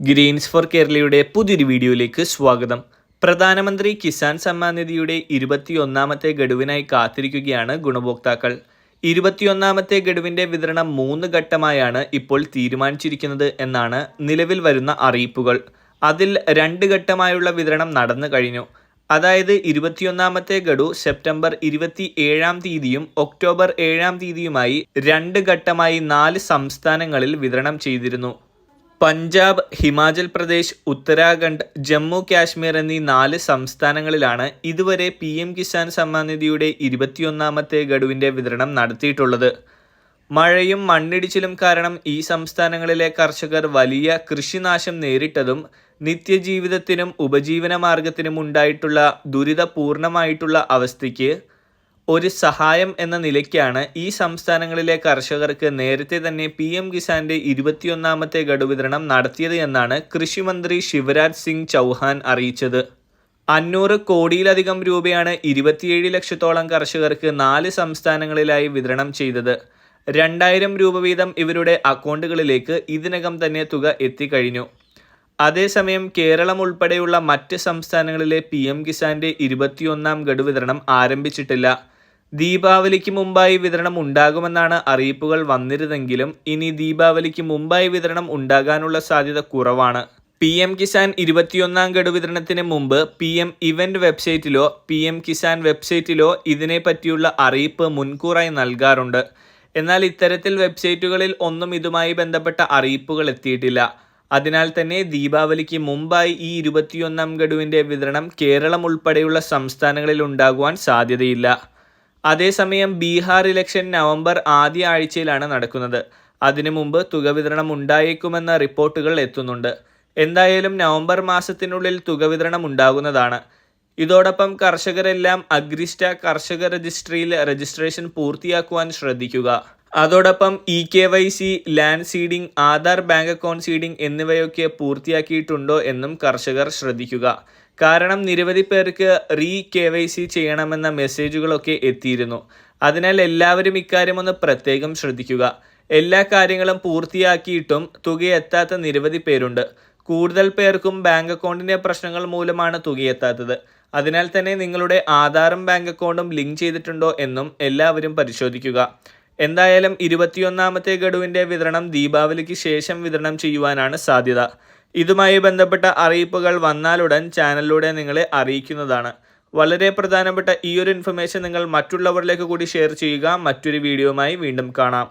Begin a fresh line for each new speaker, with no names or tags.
Green's four കേരളയുടെ പുതിയൊരു വീഡിയോയിലേക്ക് സ്വാഗതം. പ്രധാനമന്ത്രി കിസാൻ സമ്മാൻ നിധിയുടെ ഇരുപത്തിയൊന്നാമത്തെ ഗഡുവിനായി കാത്തിരിക്കുകയാണ് ഗുണഭോക്താക്കൾ. ഇരുപത്തിയൊന്നാമത്തെ ഗഡുവിന്റെ വിതരണം മൂന്ന് ഘട്ടമായാണ് ഇപ്പോൾ തീരുമാനിച്ചിരിക്കുന്നത് എന്നാണ് നിലവിൽ വരുന്ന അറിയിപ്പുകൾ. അതിൽ രണ്ട് ഘട്ടമായുള്ള വിതരണം നടന്നു കഴിഞ്ഞു. അതായത് ഇരുപത്തിയൊന്നാമത്തെ ഗഡു സെപ്റ്റംബർ ഇരുപത്തി ഏഴാം തീയതിയും ഒക്ടോബർ ഏഴാം തീയതിയുമായി രണ്ട് ഘട്ടമായി നാല് സംസ്ഥാനങ്ങളിൽ വിതരണം ചെയ്തിരുന്നു. പഞ്ചാബ് ഹിമാചൽ പ്രദേശ് ഉത്തരാഖണ്ഡ് ജമ്മു കാശ്മീർ എന്നീ നാല് സംസ്ഥാനങ്ങളിലാണ് ഇതുവരെ പി എം കിസാൻ സമ്മാൻ നിധിയുടെ ഇരുപത്തിയൊന്നാമത്തെ ഗഡുവിന്റെ വിതരണം നടത്തിയിട്ടുള്ളത്. മഴയും മണ്ണിടിച്ചിലും കാരണം ഈ സംസ്ഥാനങ്ങളിലെ കർഷകർ വലിയ കൃഷിനാശം നേരിട്ടതും നിത്യജീവിതത്തിനും ഉപജീവന മാർഗത്തിനും ഉണ്ടായിട്ടുള്ള ദുരിതപൂർണമായിട്ടുള്ള അവസ്ഥയ്ക്ക് ഒരു സഹായം എന്ന നിലയ്ക്കാണ് ഈ സംസ്ഥാനങ്ങളിലെ കർഷകർക്ക് നേരത്തെ തന്നെ പി എം കിസാന്റെ ഇരുപത്തിയൊന്നാമത്തെ ഗഡു വിതരണം നടത്തിയത് എന്നാണ് കൃഷിമന്ത്രി ശിവരാജ് സിംഗ് ചൗഹാൻ അറിയിച്ചത്. അഞ്ഞൂറ് കോടിയിലധികം രൂപയാണ് ഇരുപത്തിയേഴ് ലക്ഷത്തോളം കർഷകർക്ക് നാല് സംസ്ഥാനങ്ങളിലായി വിതരണം ചെയ്തത്. രണ്ടായിരം രൂപ വീതം ഇവരുടെ അക്കൗണ്ടുകളിലേക്ക് ഇതിനകം തന്നെ തുക എത്തിക്കഴിഞ്ഞു. അതേസമയം കേരളം ഉൾപ്പെടെയുള്ള മറ്റ് സംസ്ഥാനങ്ങളിലെ പി എം കിസാന്റെ ഇരുപത്തിയൊന്നാം ഗഡു വിതരണം ആരംഭിച്ചിട്ടില്ല. ദീപാവലിക്ക് മുമ്പായി വിതരണം ഉണ്ടാകുമെന്നാണ് അറിയിപ്പുകൾ വന്നിരുന്നെങ്കിലും ഇനി ദീപാവലിക്ക് മുമ്പായി വിതരണം ഉണ്ടാകാനുള്ള സാധ്യത കുറവാണ്. പി എം കിസാൻ ഇരുപത്തിയൊന്നാം ഗഡു വിതരണത്തിന് മുമ്പ് പി എം ഇവന്റ് വെബ്സൈറ്റിലോ പി എം കിസാൻ വെബ്സൈറ്റിലോ ഇതിനെ പറ്റിയുള്ള അറിയിപ്പ് മുൻകൂറായി നൽകാറുണ്ട്. എന്നാൽ ഇത്തരത്തിൽ വെബ്സൈറ്റുകളിൽ ഒന്നും ഇതുമായി ബന്ധപ്പെട്ട അറിയിപ്പുകൾ എത്തിയിട്ടില്ല. അതിനാൽ തന്നെ ദീപാവലിക്ക് മുമ്പായി ഈ ഇരുപത്തിയൊന്നാം ഗഡുവിന്റെ വിതരണം കേരളം ഉൾപ്പെടെയുള്ള സംസ്ഥാനങ്ങളിൽ ഉണ്ടാകുവാൻ സാധ്യതയില്ല. അതേസമയം ബീഹാർ ഇലക്ഷൻ നവംബർ ആദ്യ ആഴ്ചയിലാണ് നടക്കുന്നത്. അതിനു മുമ്പ് തുക വിതരണം ഉണ്ടായേക്കുമെന്ന റിപ്പോർട്ടുകൾ എത്തുന്നുണ്ട്. എന്തായാലും നവംബർ മാസത്തിനുള്ളിൽ തുക വിതരണം ഉണ്ടാകുന്നതാണ് ഇതോടൊപ്പം കർഷകരെല്ലാം അഗ്രിസ്റ്റ കർഷക രജിസ്ട്രിയിൽ രജിസ്ട്രേഷൻ പൂർത്തിയാക്കുവാൻ ശ്രദ്ധിക്കുക. അതോടൊപ്പം E K Y C land seeding Aadhaar bank account seeding എന്നിവയൊക്കെ പൂർത്തിയാക്കിയിട്ടുണ്ടോ എന്നും കർഷകർ ശ്രദ്ധിക്കുക. കാരണം നിരവധി പേർക്ക് റീ കെ വൈ സി ചെയ്യണമെന്ന മെസ്സേജുകളൊക്കെ എത്തിയിരുന്നു. അതിനാൽ എല്ലാവരും ഇക്കാര്യം ഒന്ന് പ്രത്യേകം ശ്രദ്ധിക്കുക. എല്ലാ കാര്യങ്ങളും പൂർത്തിയാക്കിയിട്ടും തുക എത്താത്ത നിരവധി പേരുണ്ട്. കൂടുതൽ പേർക്കും ബാങ്ക് അക്കൗണ്ടിന്റെ പ്രശ്നങ്ങൾ മൂലമാണ് തുകയെത്താത്തത് അതിനാൽ തന്നെ നിങ്ങളുടെ ആധാറും ബാങ്ക് അക്കൗണ്ടും ലിങ്ക് ചെയ്തിട്ടുണ്ടോ എന്നും എല്ലാവരും പരിശോധിക്കുക. എന്തായാലും ഇരുപത്തിയൊന്നാമത്തെ ഗഡുവിന്റെ വിതരണം ദീപാവലിക്ക് ശേഷം വിതരണം ചെയ്യുവാനാണ് സാധ്യത. ഇതുമായി ബന്ധപ്പെട്ട അറിയിപ്പുകൾ വന്നാലുടൻ ചാനലിലൂടെ നിങ്ങളെ അറിയിക്കുന്നതാണ്. വളരെ പ്രധാനപ്പെട്ട ഈ ഒരു ഇൻഫർമേഷൻ നിങ്ങൾ മറ്റുള്ളവരിലേക്ക് കൂടി ഷെയർ ചെയ്യുക. മറ്റൊരു വീഡിയോയുമായി വീണ്ടും കാണാം.